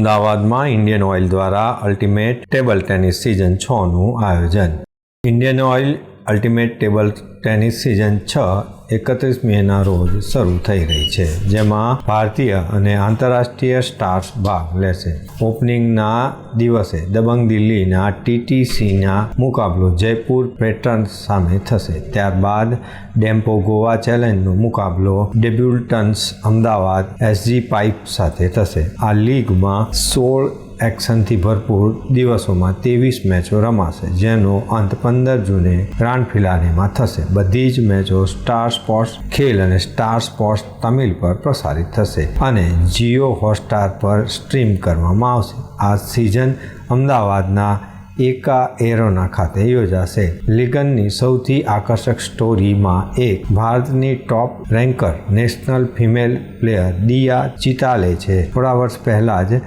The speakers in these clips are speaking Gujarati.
અમદાવાદમાં ઇન્ડિયન ઓઇલ દ્વારા અલ્ટિમેટ ટેબલ ટેનિસ સિઝન છનું આયોજન. Indian oil ultimate table tennis season છ એકત્રીસ મેના રોજ શરૂ થઈ રહી છે, જેમાં ભારતીય અને આંતરરાષ્ટ્રીય સ્ટાર્સ ભાગ લેશે. ઓપનિંગના દિવસે દબંગ દિલ્હીના ટીટીસીના મુકાબલો જયપુર પેટર્ન્સ સામે થશે. ત્યારબાદ ડેમ્પો ગોવા ચેલેન્જનો મુકાબલો ડેબ્યુટન્સ અમદાવાદ એસજી પાઇપ સાથે થશે. આ લીગમાં સોળ એક્શનથી ભરપૂર દિવસોમાં ત્રેવીસ મેચો રમાશે, જેનો અંત પંદર જૂને ગ્રાન્ડ ફિલાનીમાં થશે. બધી જ મેચો સ્ટાર સ્પોર્ટ્સ ખેલ અને સ્ટાર સ્પોર્ટ્સ તમિલ પર પ્રસારિત થશે અને જીઓ હોટસ્ટાર પર સ્ટ્રીમ કરવામાં આવશે. આ સિઝન અમદાવાદના એકા એરોના ખાતે યોજાશે. લિગનની સૌથી આકર્ષક સ્ટોરીમાં એક ભારતની top ranker national female player Diya Chitale છે. થોડા વર્ષ પહેલાં જ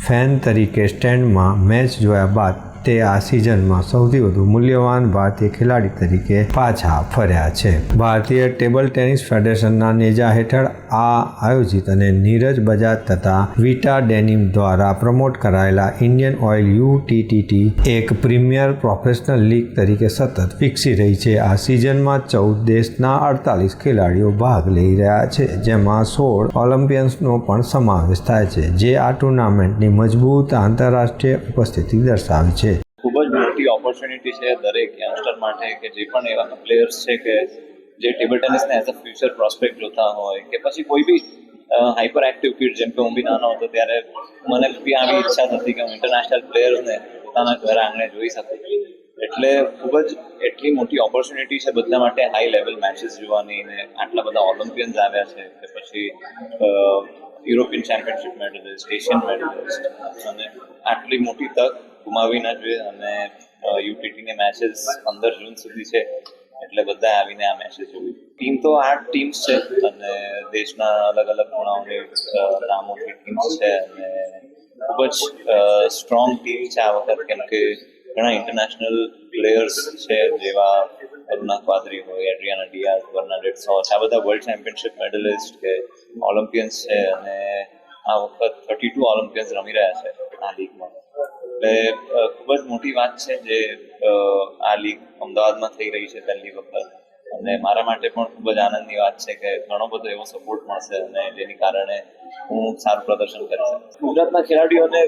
ફેન તરીકે સ્ટેન્ડમાં મેચ જોયા બાદ તે આ સિઝનમાં સૌથી વધુ મૂલ્યવાન ભારતીય ખેલાડી તરીકે પાછા ફર્યા છે. ભારતીય ટેબલ ટેનિસ ફેડરેશનના નેજા હેઠળ આ આયોજિત અને નીરજ બજાજ તથા વિટા ડેનિમ દ્વારા પ્રમોટ કરાયેલા ઇન્ડિયન ઓઇલ યુટીટીટી એક પ્રીમિયર પ્રોફેશનલ લીગ તરીકે સતત વિકસી રહી છે. આ સિઝનમાં ચૌદ દેશના અડતાલીસ ખેલાડીઓ ભાગ લઈ રહ્યા છે, જેમાં સોળ ઓલિમ્પિયન્સનો પણ સમાવેશ થાય છે, જે આ ટુર્નામેન્ટની મજબૂત આંતરરાષ્ટ્રીય ઉપસ્થિતિ દર્શાવે છે. ઓપોર્ચ્યુનિટી છે દરેક યંગસ્ટર માટે કે જે પણ એવા પ્લેયર્સ છે કે જે table as a future prospect જોતા હોય કે પછી કોઈ બી હાઇપર એક્ટિવ કિડ જેમ કે હું બી નાનો હતો ત્યારે મને બી આવી ઈચ્છા થતી કે હું ઇન્ટરનેશનલ પ્લેયર્સને પોતાના ઘર આંગણે જોઈ શકું. એટલે ખૂબ જ એટલી મોટી ઓપોર્ચ્યુનિટી છે બધા માટે હાઈ લેવલ મેચીસ જોવાની ને આટલા બધા ઓલિમ્પિયન્સ આવ્યા છે કે પછી European championship medallist Asian medallist અને આટલી મોટી તક ગુમાવી ના જોઈએ અને યુટીટીની મેચીસ પંદર જૂન સુધી છે. એટલે બધા આવીને આ મેચીસ જોવી. ટીમ તો આઠ ટીમ્સ છે. અને દેશના અલગ અલગ ખૂણાઓની નામોની ટીમ્સ છે. અને ખૂબ જ સ્ટ્રોંગ ટીમ છે આ વખત. કેમ કે ઘણા ઇન્ટરનેશનલ પ્લેયર્સ છે જેવા અરુણા ક્વાદરી હોય એડ્રિયાના ડિયાઝ બર્નાડેટ સોસ આ બધા વર્લ્ડ ચેમ્પિયનશિપ મેડલિસ્ટ કે ઓલિમ્પિયન્સ છે. અને આ વખત થર્ટી ટુ ઓલિમ્પિયન્સ રમી રહ્યા છે. એટલે ખૂબ જ મોટી વાત છે જે આ લીગ અમદાવાદમાં થઈ રહી છે પહેલી વખત. અને મારા માટે પણ ખૂબ જ આનંદની વાત છે કે ઘણો બધો એવો સપોર્ટ મળશે અને જેની કારણે હું સારું પ્રદર્શન કરી શકું ગુજરાતના ખેલાડીઓને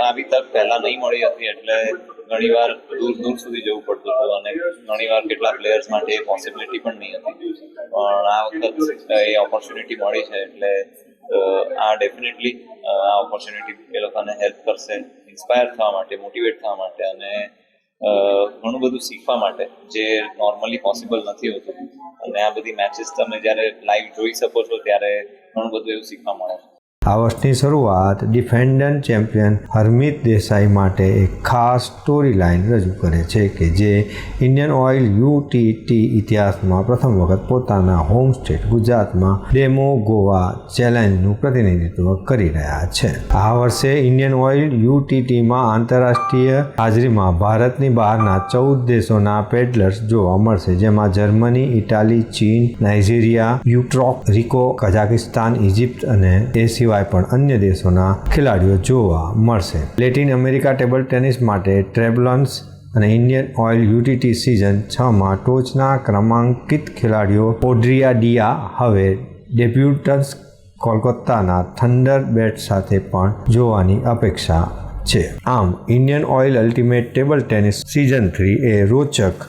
આવી તક પહેલા નહીં મળી હતી એટલે ઘણીવાર દૂર દૂર સુધી જવું પડતું હતું અને ઘણીવાર કેટલા પ્લેયર્સ માટે એ પોસિબિલિટી પણ નહીં હતી. પણ આ વખત એ ઓપોર્ચ્યુનિટી મળી છે એટલે આ ડેફિનેટલી આ ઓપોર્ચ્યુનિટી એ લોકોને હેલ્પ કરશે ઇન્સ્પાયર થવા માટે મોટિવેટ થવા માટે અને ઘણું બધું શીખવા માટે જે નોર્મલી પોસિબલ નથી હોતું. અને આ બધી મેચીસ તમે જ્યારે લાઈવ જોઈ શકો છો, ત્યારે ઘણું બધું એવું શીખવા મળે છે. આ વર્ષની શરૂઆત ડિફેન્ડન્ટ ચેમ્પિયન હરમિત દેસાઈ માટે એક ખાસ સ્ટોરી લાઇન રજૂ કરે છે કે જે ઇન્ડિયન ઓઇલ યુટીટી ઇતિહાસમાં પ્રથમ વખત પોતાના હોમ સ્ટેટ ગુજરાતમાં ડેમો ગોવા ચેલેન્જનું પ્રતિનિધિત્વ કરી રહ્યા છે. આ વર્ષે ઇન્ડિયન ઓઇલ યુટીટીમાં આંતરરાષ્ટ્રીય હાજરીમાં ભારતની બહારના ચૌદ દેશોના પેડલર્સ જોવા મળશે, જેમાં જર્મની, ઇટાલી, ચીન, નાઇજીરિયા યુટ્રોક રિકો કઝાકિસ્તાન ઇજિપ્ત અને એ સિવાય પણ અન્ય દેશોના ખેલાડીઓ જોવા મળશે. લેટિન અમેરિકા ટેબલ ટેનિસ માટે ટ્રેબલન્સ અને ઇન્ડિયન ઓઇલ યુટીટી સિઝન છમાં ટોચના ક્રમાંકિત ખેલાડીઓ ઓડ્રિયા ડિયા હવે ડેબ્યુટન્સ કોલકાતાના થંડર બેટ સાથે પણ જોવાની અપેક્ષા છે. આમ, Indian oil ultimate table tennis season three એ રોચક